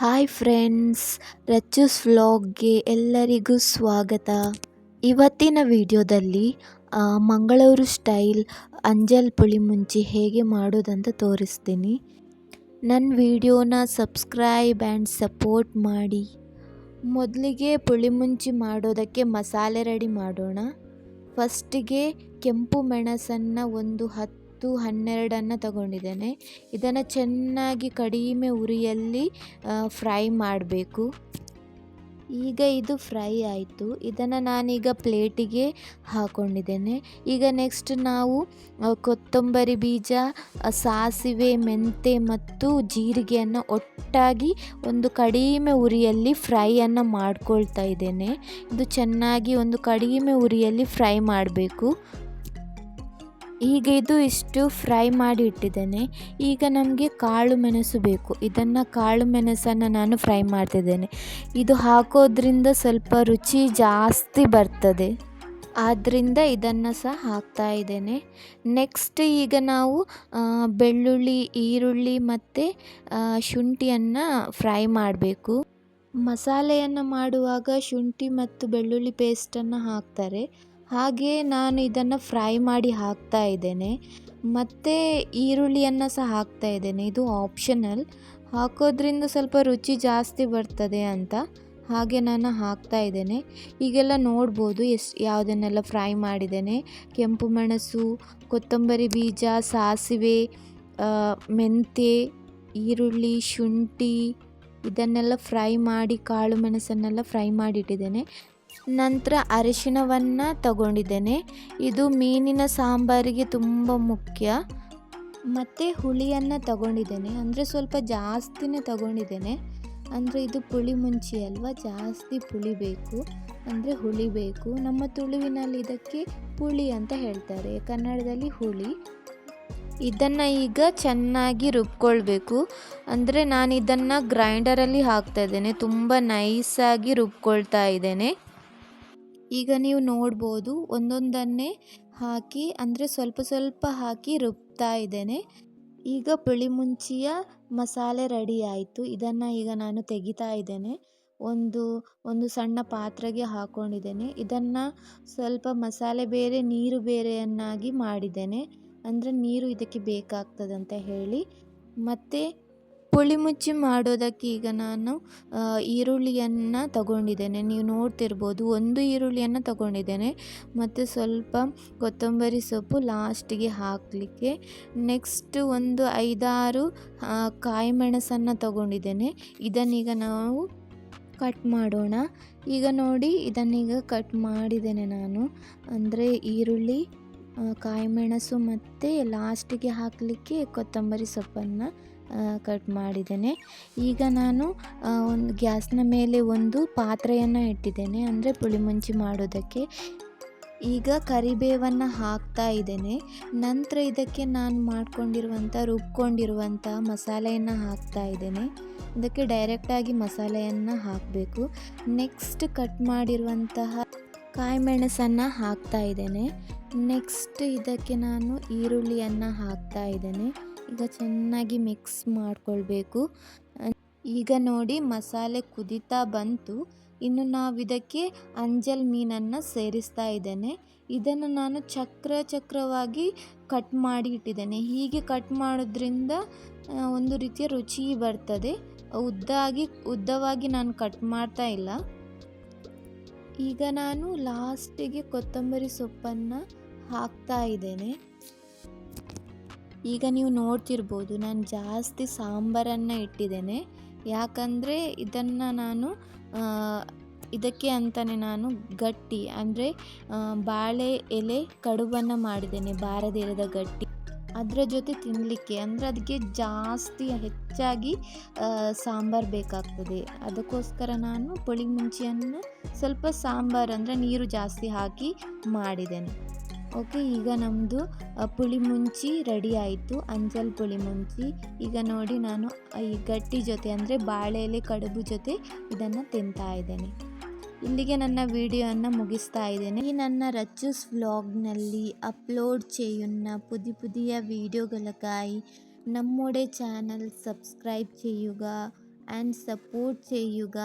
Hi friends ರಚ್ಚುಸ್ ವ್ಲಾಗ್ಗೆ ಎಲ್ಲರಿಗೂ ಸ್ವಾಗತ. ಇವತ್ತಿನ ವಿಡಿಯೋದಲ್ಲಿ ಮಂಗಳೂರು ಸ್ಟೈಲ್ ಅಂಜಲ್ ಪುಳಿಮುಂಚಿ ಹೇಗೆ ಮಾಡೋದಂತ ತೋರಿಸ್ತೀನಿ. ನನ್ನ ವಿಡಿಯೋನ ಸಬ್ಸ್ಕ್ರೈಬ್ ಆ್ಯಂಡ್ ಸಪೋರ್ಟ್ ಮಾಡಿ. ಮೊದಲಿಗೆ ಪುಳಿಮುಂಚಿ ಮಾಡೋದಕ್ಕೆ ಮಸಾಲೆ ರೆಡಿ ಮಾಡೋಣ. ಫಸ್ಟಿಗೆ ಕೆಂಪು ಮೆಣಸನ್ನು ಒಂದು ಹತ್ತು ಹನ್ನೆರಡನ್ನು ತಗೊಂಡಿದ್ದೇನೆ. ಇದನ್ನು ಚೆನ್ನಾಗಿ ಕಡಿಮೆ ಉರಿಯಲ್ಲಿ ಫ್ರೈ ಮಾಡಬೇಕು. ಈಗ ಇದು ಫ್ರೈ ಆಯಿತು. ಇದನ್ನು ನಾನೀಗ ಪ್ಲೇಟಿಗೆ ಹಾಕ್ಕೊಂಡಿದ್ದೇನೆ ಈಗ ನೆಕ್ಸ್ಟ್ ನಾವು ಕೊತ್ತಂಬರಿ ಬೀಜ ಸಾಸಿವೆ, ಮೆಂತೆ ಮತ್ತು ಜೀರಿಗೆಯನ್ನು ಒಟ್ಟಾಗಿ ಒಂದು ಕಡಿಮೆ ಉರಿಯಲ್ಲಿ ಫ್ರೈಯನ್ನು ಮಾಡ್ಕೊಳ್ತಾ ಇದ್ದೇನೆ. ಇದು ಚೆನ್ನಾಗಿ ಒಂದು ಕಡಿಮೆ ಉರಿಯಲ್ಲಿ ಫ್ರೈ ಮಾಡಬೇಕು. ಈಗ ಇದು ಇಷ್ಟು ಫ್ರೈ ಮಾಡಿ ಇಟ್ಟಿದ್ದೇನೆ. ಈಗ ನಮಗೆ ಕಾಳು ಮೆಣಸು ಬೇಕು. ಇದನ್ನು ಕಾಳು ಮೆಣಸನ್ನು ನಾನು ಫ್ರೈ ಮಾಡ್ತಿದ್ದೇನೆ. ಇದು ಹಾಕೋದ್ರಿಂದ ಸ್ವಲ್ಪ ರುಚಿ ಜಾಸ್ತಿ ಬರ್ತದೆ. ಆದ್ದರಿಂದ ಇದನ್ನು ಸಹ ಹಾಕ್ತಾ ಇದ್ದೇನೆ. ನೆಕ್ಸ್ಟ್ ಈಗ ನಾವು ಬೆಳ್ಳುಳ್ಳಿ, ಈರುಳ್ಳಿ ಮತ್ತು ಶುಂಠಿಯನ್ನು ಫ್ರೈ ಮಾಡಬೇಕು. ಮಸಾಲೆಯನ್ನು ಮಾಡುವಾಗ ಶುಂಠಿ ಮತ್ತು ಬೆಳ್ಳುಳ್ಳಿ ಪೇಸ್ಟನ್ನು ಹಾಕ್ತಾರೆ. ಹಾಗೆ ನಾನು ಇದನ್ನು ಫ್ರೈ ಮಾಡಿ ಹಾಕ್ತಾ ಇದ್ದೇನೆ. ಮತ್ತು ಈರುಳ್ಳಿಯನ್ನು ಸಹ ಹಾಕ್ತಾ ಇದ್ದೇನೆ. ಇದು ಆಪ್ಷನಲ್ ಹಾಕೋದ್ರಿಂದ ಸ್ವಲ್ಪ ರುಚಿ ಜಾಸ್ತಿ ಬರ್ತದೆ ಅಂತ ಹಾಗೆ ನಾನು ಹಾಕ್ತಾ ಇದ್ದೇನೆ. ಈಗೆಲ್ಲ ನೋಡ್ಬೋದು ಎಷ್ಟು ಯಾವುದನ್ನೆಲ್ಲ ಫ್ರೈ ಮಾಡಿದ್ದೇನೆ. ಕೆಂಪು ಮೆಣಸು, ಕೊತ್ತಂಬರಿ ಬೀಜ, ಸಾಸಿವೆ ಮೆಂತ್ಯ, ಈರುಳ್ಳಿ, ಶುಂಠಿ ಇದನ್ನೆಲ್ಲ ಫ್ರೈ ಮಾಡಿ ಕಾಳು ಮೆಣಸನ್ನೆಲ್ಲ ಫ್ರೈ ಮಾಡಿಟ್ಟಿದ್ದೇನೆ. ನಂತರ ಅರಿಶಿಣವನ್ನು ತಗೊಂಡಿದ್ದೇನೆ. ಇದು ಮೀನಿನ ಸಾಂಬಾರಿಗೆ ತುಂಬ ಮುಖ್ಯ. ಮತ್ತು ಹುಳಿಯನ್ನು ತಗೊಂಡಿದ್ದೇನೆ. ಅಂದರೆ ಸ್ವಲ್ಪ ಜಾಸ್ತಿನೇ ತಗೊಂಡಿದ್ದೇನೆ. ಅಂದರೆ ಇದು ಪುಳಿ ಮುಂಚಿ ಅಲ್ವಾ? ಜಾಸ್ತಿ ಪುಳಿ ಬೇಕು. ಅಂದರೆ ಹುಳಿ ಬೇಕು. ನಮ್ಮ ತುಳುವಿನಲ್ಲಿ ಇದಕ್ಕೆ ಪುಳಿ ಅಂತ ಹೇಳ್ತಾರೆ. ಕನ್ನಡದಲ್ಲಿ ಹುಳಿ. ಇದನ್ನು ಈಗ ಚೆನ್ನಾಗಿ ರುಬ್ಕೊಳ್ಬೇಕು. ಅಂದರೆ ನಾನು ಇದನ್ನು ಗ್ರೈಂಡರಲ್ಲಿ ಹಾಕ್ತಾ ಇದ್ದೇನೆ. ತುಂಬ ನೈಸಾಗಿ ರುಬ್ಕೊಳ್ತಾ ಇದ್ದೇನೆ. ಈಗ ನೀವು ನೋಡ್ಬೋದು ಒಂದೊಂದನ್ನೇ ಹಾಕಿ, ಅಂದರೆ ಸ್ವಲ್ಪ ಸ್ವಲ್ಪ ಹಾಕಿ ರುಬ್ತಾ ಇದ್ದೇನೆ. ಈಗ ಪುಳಿಮುಂಚಿಯ ಮಸಾಲೆ ರೆಡಿ ಆಯಿತು. ಇದನ್ನು ಈಗ ನಾನು ತೆಗಿತಾ ಇದ್ದೇನೆ. ಒಂದು ಒಂದು ಸಣ್ಣ ಪಾತ್ರೆಗೆ ಹಾಕ್ಕೊಂಡಿದ್ದೇನೆ ಇದನ್ನು ಸ್ವಲ್ಪ ಮಸಾಲೆ ಬೇರೆ, ನೀರು ಬೇರೆಯನ್ನಾಗಿ ಮಾಡಿದ್ದೇನೆ. ಅಂದರೆ ನೀರು ಇದಕ್ಕೆ ಬೇಕಾಗ್ತದಂತ ಹೇಳಿ. ಮತ್ತು ಪುಳಿಮುಚ್ಚಿ ಮಾಡೋದಕ್ಕೆ ಈಗ ನಾನು ಈರುಳ್ಳಿಯನ್ನು ತಗೊಂಡಿದ್ದೇನೆ. ನೀವು ನೋಡ್ತಿರ್ಬೋದು, ಒಂದು ಈರುಳ್ಳಿಯನ್ನು ತಗೊಂಡಿದ್ದೇನೆ. ಮತ್ತು ಸ್ವಲ್ಪ ಕೊತ್ತಂಬರಿ ಸೊಪ್ಪು ಲಾಸ್ಟಿಗೆ ಹಾಕಲಿಕ್ಕೆ. ನೆಕ್ಸ್ಟ್ ಒಂದು ಐದಾರು ಕಾಯಿ ಮೆಣಸನ್ನು ತಗೊಂಡಿದ್ದೇನೆ. ಇದನ್ನೀಗ ನಾವು ಕಟ್ ಮಾಡೋಣ. ಈಗ ನೋಡಿ, ಇದನ್ನೀಗ ಕಟ್ ಮಾಡಿದ್ದೇನೆ ನಾನು. ಅಂದರೆ ಈರುಳ್ಳಿ ಕಾಯಿಮೆಣಸು ಕಾಯಿ ಮೆಣಸು ಮತ್ತು ಲಾಸ್ಟಿಗೆ ಹಾಕಲಿಕ್ಕೆ ಕೊತ್ತಂಬರಿ ಸೊಪ್ಪನ್ನು ಕಟ್ ಮಾಡಿದ್ದೇನೆ. ಈಗ ನಾನು ಒಂದು ಗ್ಯಾಸ್ನ ಮೇಲೆ ಒಂದು ಪಾತ್ರೆಯನ್ನು ಇಟ್ಟಿದ್ದೇನೆ. ಅಂದರೆ ಪುಳಿಮುಂಚಿ ಮಾಡೋದಕ್ಕೆ. ಈಗ ಕರಿಬೇವನ್ನು ಹಾಕ್ತಾ ಇದ್ದೇನೆ. ನಂತರ ಇದಕ್ಕೆ ನಾನು ಮಾಡ್ಕೊಂಡಿರುವಂಥ ರುಬ್ಕೊಂಡಿರುವಂಥ ಮಸಾಲೆಯನ್ನು ಹಾಕ್ತಾ ಇದ್ದೇನೆ. ಇದಕ್ಕೆ ಡೈರೆಕ್ಟಾಗಿ ಮಸಾಲೆಯನ್ನು ಹಾಕಬೇಕು. ನೆಕ್ಸ್ಟ್ ಕಟ್ ಮಾಡಿರುವಂತಹ ಕಾಯಿ ಮೆಣಸನ್ನು ಹಾಕ್ತಾ ಇದ್ದೇನೆ. ನೆಕ್ಸ್ಟ್ ಇದಕ್ಕೆ ನಾನು ಈರುಳ್ಳಿಯನ್ನು ಹಾಕ್ತಾ ಇದ್ದೇನೆ. ಈಗ ಚೆನ್ನಾಗಿ ಮಿಕ್ಸ್ ಮಾಡಿಕೊಳ್ಬೇಕು. ಈಗ ನೋಡಿ ಮಸಾಲೆ ಕುದೀತಾ ಬಂತು. ಇನ್ನು ನಾವು ಇದಕ್ಕೆ ಅಂಜಲ್ ಮೀನನ್ನು ಸೇರಿಸ್ತಾ ಇದ್ದೇನೆ. ಇದನ್ನು ನಾನು ಚಕ್ರ ಚಕ್ರವಾಗಿ ಕಟ್ ಮಾಡಿ ಇಟ್ಟಿದ್ದೇನೆ. ಹೀಗೆ ಕಟ್ ಮಾಡೋದ್ರಿಂದ ಒಂದು ರೀತಿಯ ರುಚಿ ಬರ್ತದೆ. ಉದ್ದಾಗಿ, ಉದ್ದವಾಗಿ ನಾನು ಕಟ್ ಮಾಡ್ತಾ ಇಲ್ಲ. ಈಗ ನಾನು ಲಾಸ್ಟಿಗೆ ಕೊತ್ತಂಬರಿ ಸೊಪ್ಪನ್ನು ಹಾಕ್ತಾ ಇದ್ದೇನೆ. ಈಗ ನೀವು ನೋಡ್ತಿರ್ಬೋದು ನಾನು ಜಾಸ್ತಿ ಸಾಂಬಾರನ್ನು ಇಟ್ಟಿದ್ದೇನೆ. ಯಾಕಂದರೆ ಇದನ್ನು ನಾನು ಇದಕ್ಕೆ ಅಂತಲೇ ನಾನು ಗಟ್ಟಿ, ಅಂದರೆ ಬಾಳೆ ಎಲೆ ಕಡುಬನ್ನು ಮಾಡಿದ್ದೇನೆ ಬಾರದಿರದ ಗಟ್ಟಿ. ಅದರ ಜೊತೆ ತಿನ್ನಲಿಕ್ಕೆ ಅಂದರೆ ಅದಕ್ಕೆ ಜಾಸ್ತಿ ಹೆಚ್ಚಾಗಿ ಸಾಂಬಾರು ಬೇಕಾಗ್ತದೆ. ಅದಕ್ಕೋಸ್ಕರ ನಾನು ಪುಳಿ ಮುಂಚಿಯನ್ನು ಸ್ವಲ್ಪ ಸಾಂಬಾರು, ಅಂದರೆ ನೀರು ಜಾಸ್ತಿ ಹಾಕಿ ಮಾಡಿದ್ದೇನೆ. ಓಕೆ, ಈಗ ನಮ್ಮದು ಪುಳಿ ಮುಂಚಿ ರೆಡಿ ಆಯಿತು. ಅಂಜಲ್ ಪುಳಿ ಮುಂಚಿ. ಈಗ ನೋಡಿ ನಾನು ಈ ಗಟ್ಟಿ ಜೊತೆ ಅಂದರೆ ಬಾಳೆ ಎಲೆ ಕಡುಬು ಜೊತೆ ಇದನ್ನು ತಿಂತಾ ಇದ್ದೇನೆ. ಇಲ್ಲಿಗೆ ನನ್ನ ವಿಡಿಯೋನ ಮುಗಿಸ್ತಾ ಇದ್ದೇನೆ. ಈ ನನ್ನ ರಚಸ್ ವ್ಲಾಗ್ನಲ್ಲಿ ಅಪ್ಲೋಡ್ ചെയ്യുന്ന ಪುದಿ ಪುದಿಯ ವಿಡಿಯೋಗಳಿಗಾಗಿ ನಮ್ಮೊಡೆ ಚಾನಲ್ ಸಬ್ಸ್ಕ್ರೈಬ್ ചെയ്യുക, ಆ್ಯಂಡ್ ಸಪೋರ್ಟ್ ചെയ്യുക.